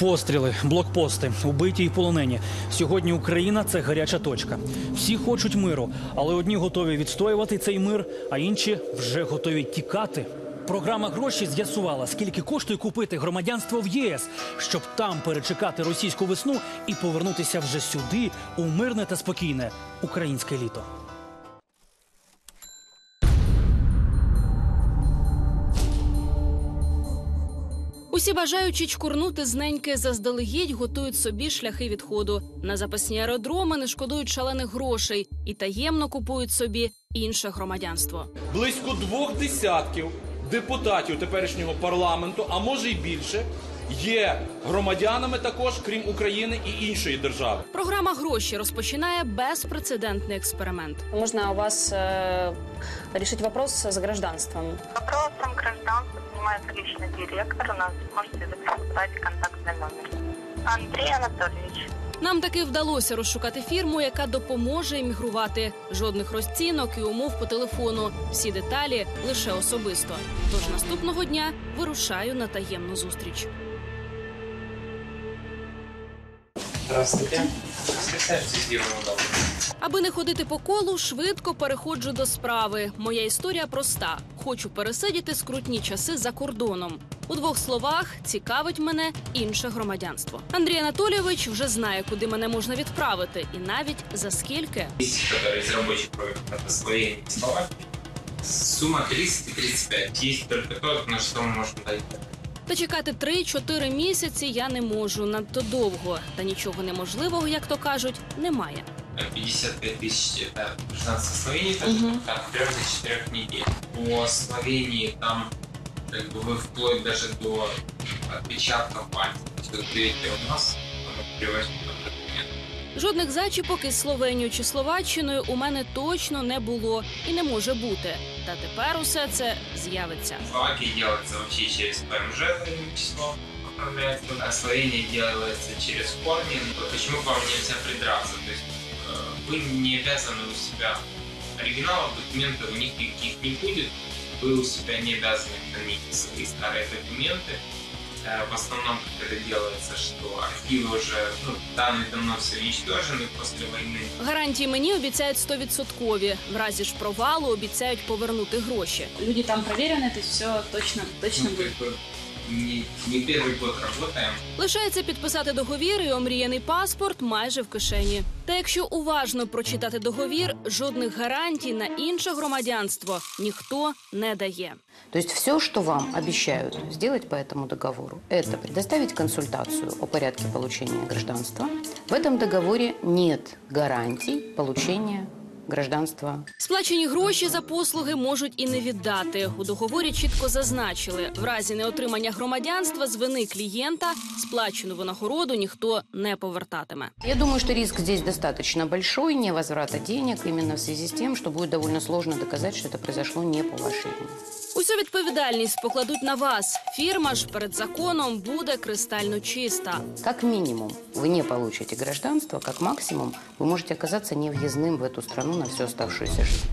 Постріли, блокпости, убиті й полонені. Сьогодні Україна це гаряча точка. Всі хочуть миру, але одні готові відстоювати цей мир, а інші вже готові тікати. Програма гроші з'ясувала, скільки коштує купити громадянство в ЄС, щоб там перечекати російську весну і повернутися вже сюди у мирне та спокійне українське літо. Усі бажаючі чкурнути з неньки заздалегідь готують собі шляхи відходу. На запасні аеродроми не шкодують шалених грошей і таємно купують собі інше громадянство. близько двох десятків депутатів теперішнього парламенту, а може й більше, є громадянами також, крім України і іншої держави. Програма гроші розпочинає безпрецедентний експеримент. Можно у вас э, решить вопрос с гражданством? Вопросом гражданства занимается личный директор. У нас можете записать контактный номер. Андрей Анатольевич. Нам таки вдалося розшукати фірму, яка допоможе іммігрувати. Жодних розцінок і умов по телефону. Всі деталі лише особисто. Тож наступного дня вирушаю на таємну зустріч. Здравствуйте. Представьте, где вы удобно. Аби не ходити по колу, швидко переходжу до справи. Моя історія проста: хочу пересидіти скрутні часи за кордоном. У двох словах цікавить мене інше громадянство. Андрій Анатолійович вже знає, куди мене можна відправити, і навіть за скільки. Есть, который из рабочих проектов, это Словения и Словакия. Сумма 30 и 35. Есть только то, на что мы можем дать. Та чекати 3-4 місяці я не можу надто довго. Та нічого неможливого, як то кажуть, немає. Э, 55 тысяч это гражданство Словении, тоже там 3 до 4 недель. По Словении там как бы вы вплоть даже до отпечатка пальцев. То есть вот видите у нас, мы привозим документы. Жодних зачіпок із Словенією чи Словаччиною у мене точно не було і не може бути. Та тепер усе це з'явиться. В Словакии делается вообще через ПМЖ задним числом отправляется, а Словения делается через корни. Почему к вам нельзя придраться? То есть вы не обязаны у себя оригиналов, документов у них никаких не будет. Вы у себя не обязаны хранить свои старые документы. Э, В основном, как это делается, что архивы уже, ну, данные давно все уничтожены после войны. Гарантії мені обіцяють стовідсоткові. В разі ж провалу обіцяють повернути гроші. Люди там проверены, то есть все точно, точно Ну, будет. как бы не, не первый год работаем. Лишається підписати договір і омріяний паспорт майже в кишені. Та якщо уважно прочитати договір, жодних гарантій на інше громадянство ніхто не дає. То есть все, что вам обещают сделать по этому договору, это предоставить консультацию о порядке получения гражданства. В этом договоре нет гарантий получения гражданства Сплачені гроші за послуги можуть і не віддати. У договорі чітко зазначили, в разі неотримання громадянства з вини клієнта сплачену винагороду ніхто не повертатиме. Я думаю, що ризик тут достатньо достаточно не возврата денег, іменно в зв'язку з тим, що буде довольно сложно доказати, що це произошло не по вашій вине. Усю відповідальність покладуть на вас. Фірма ж перед законом буде кристально чиста. Как минимум, вы не получите гражданство, как максимум, вы можете оказаться невъездным в эту страну на всю оставшуюся жизнь.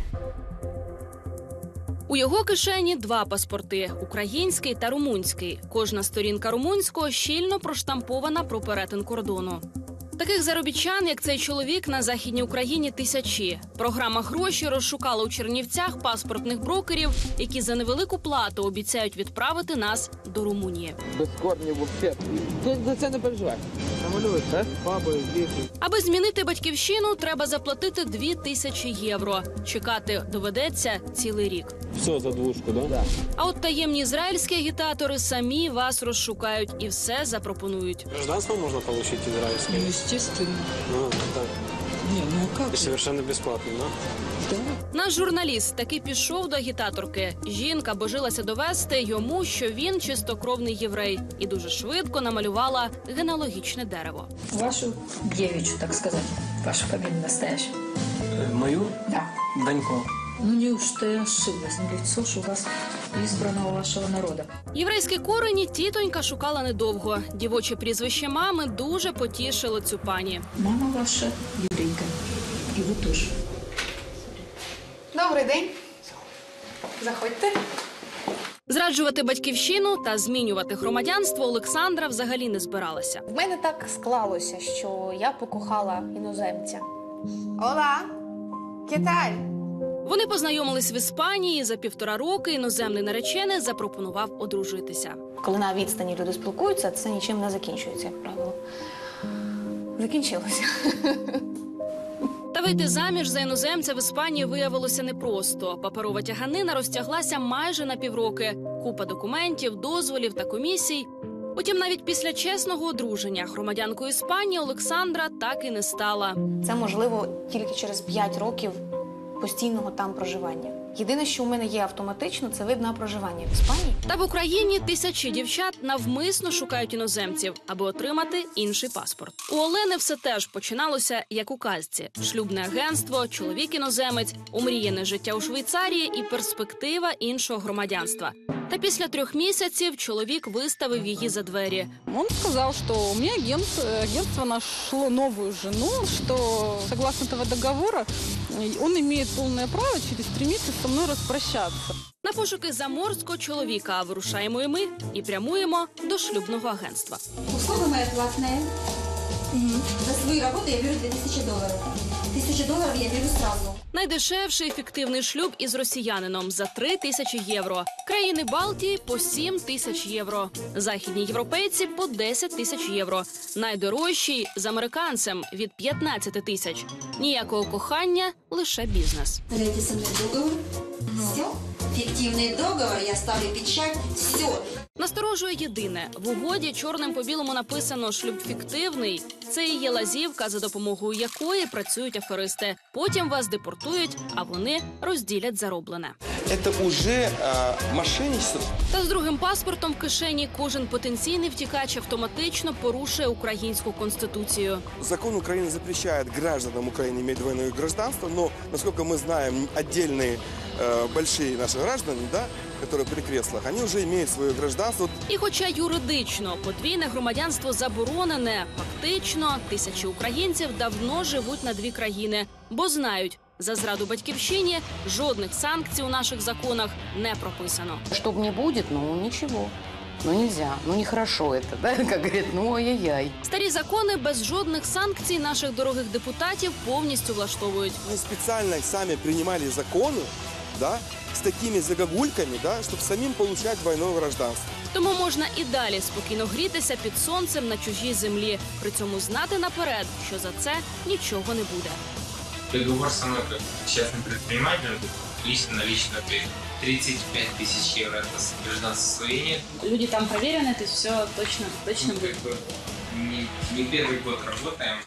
У його кишені два паспорти український та румунський. Кожна сторінка румунського щільно проштампована про перетин кордону. Таких заробітчан, як цей чоловік, на західній Україні тисячі. Програма гроші розшукала у Чернівцях паспортних брокерів, які за невелику плату обіцяють відправити нас до Румунії. без корнів взагалі. Ну, за це не переживай. Намалюють, так? Баби, діти. Аби змінити батьківщину, треба заплатити дві тисячі євро. Чекати доведеться цілий рік. Все за двушку, да? Да. А от таємні ізраїльські агітатори самі вас розшукають і все запропонують. Гражданство можно получить израильское? Естественно. Ну, да. Не, ну а как? И совершенно бесплатно, да? Да. Наш журналіст таки пішов до агітаторки. Жінка божилася довести йому, що він чистокровний єврей, і дуже швидко намалювала генеалогічне дерево. Вашу девичью, так сказать. Ваша фамилия настоящая. Мою? Да. Данько. Ну неужто я ошиблась? Ну лицо ж у вас избранного вашего народа. Єврейські корені тітонька шукала недовго. Дівоче прізвище мами дуже потішило цю пані. Мама ваша еврейка. И вы тоже. Добрий день. Заходьте. Зраджувати батьківщину та змінювати громадянство Олександра взагалі не збиралася. В мене так склалося, що я покохала іноземця. Ола! Киталь! Вони познайомились в Іспанії за півтора роки. Іноземний наречений запропонував одружитися. Коли на відстані люди спілкуються, це нічим не закінчується, як правило. Закінчилося. Та вийти заміж за іноземця в Іспанії виявилося непросто. Паперова тяганина розтяглася майже на півроки. Купа документів, дозволів та комісій. Утім, навіть після чесного одруження громадянкою Іспанії Олександра так і не стала. Це можливо тільки через 5 років постійного там проживання. Єдине, що у мене є автоматично, це вид на проживання в Іспанії. Та в Україні тисячі дівчат навмисно шукають іноземців, аби отримати інший паспорт. У Олени все теж починалося як у казці: шлюбне агентство, чоловік іноземець, умріяне життя у Швейцарії і перспектива іншого громадянства. Та після трьох місяців чоловік виставив її за двері. Он сказал, что у меня агент, агентство нашло новую жену, что согласно этого договора э, он имеет полное право через три месяца со мной распрощаться. На пошуки заморського чоловіка вирушаємо і ми і прямуємо до шлюбного агентства. Услуга моя За свою работу я беру 2000 долларов. 1000 долларов я беру сразу. Найдешевший фіктивний шлюб із росіянином за 3 тисячі євро. Країни Балтії по 7 тисяч євро. Західні європейці по 10 тисяч євро. Найдорожчий з американцем від 15 тисяч. Ніякого кохання, лише бізнес. Дайте со договор. Все. Фиктивный договор, я ставлю печать. Все. Насторожує єдине в угоді чорним по білому написано шлюб фіктивний. Це і є лазівка, за допомогою якої працюють аферисти. Потім вас депортують, а вони розділять зароблене. Это уже э, мошенничество. Та з другим паспортом в кишені кожен потенційний втікач автоматично порушує українську конституцію. Закон Украины запрещает гражданам Украины иметь двойное гражданство, но, насколько мы знаем, отдельные э, большие наши граждане, да, которые при креслах, они уже имеют свое гражданство. І хоча юридично подвійне громадянство заборонене, фактично тисячі українців давно живуть на дві країни, бо знають. За зраду батьківщині жодних санкцій у наших законах не прописано. Чтоб не будет, ну ничего. Ну нельзя, ну нехорошо это, да, как говорят, ну ай-яй-яй. Старі закони без жодних санкцій наших дорогих депутатів повністю влаштовують. Мы специально сами принимали законы, да, с такими загогульками, да, чтобы самим получать двойное гражданство. Тому можна і далі спокійно грітися під сонцем на чужій землі, при цьому знати наперед, що за це нічого не буде. Договор со мной как частным предпринимателем лично на лично 35 тысяч евро это с гражданство Словении. Люди там проверены, то есть все точно, точно Ну, будет. как бы не, не первый год работаем.